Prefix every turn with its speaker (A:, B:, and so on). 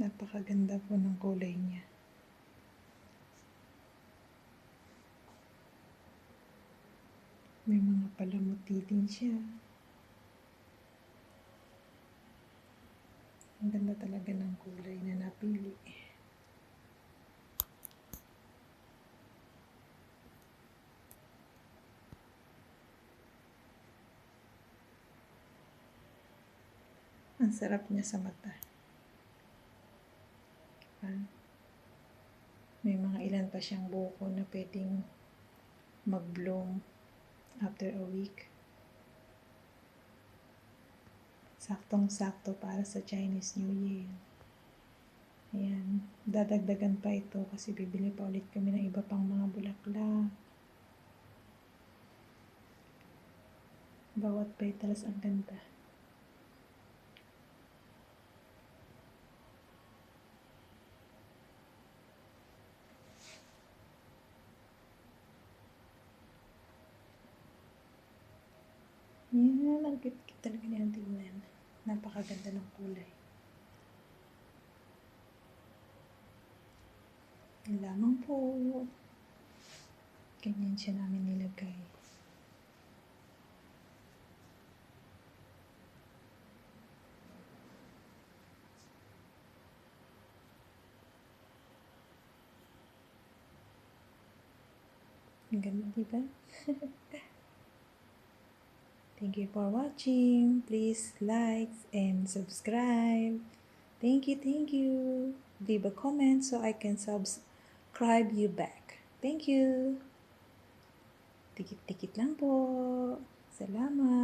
A: Napakaganda po ng kulay niya. May mga palamuti din siya. Ang ganda talaga ng kulay na napili. Ang sarap niya sa mata. Ah, May mga ilan pa siyang buko na pwedeng mag-bloom after a week. Saktong-sakto para sa Chinese New Year. Ayan. Dadagdagan pa ito kasi bibili pa ulit kami ng iba pang mga bulaklak. Bawat petals ang ganda. Yan, ang cute talaga niyang tingnan. Napakaganda ng kulay. Lamang po. Ganyan siya namin nilagay. Ang ganda, di ba? Thank you for watching. Please like and subscribe. Thank you, thank you. Leave a comment so I can subscribe you back. Thank you. Tikit-tikit lang po. Salamat.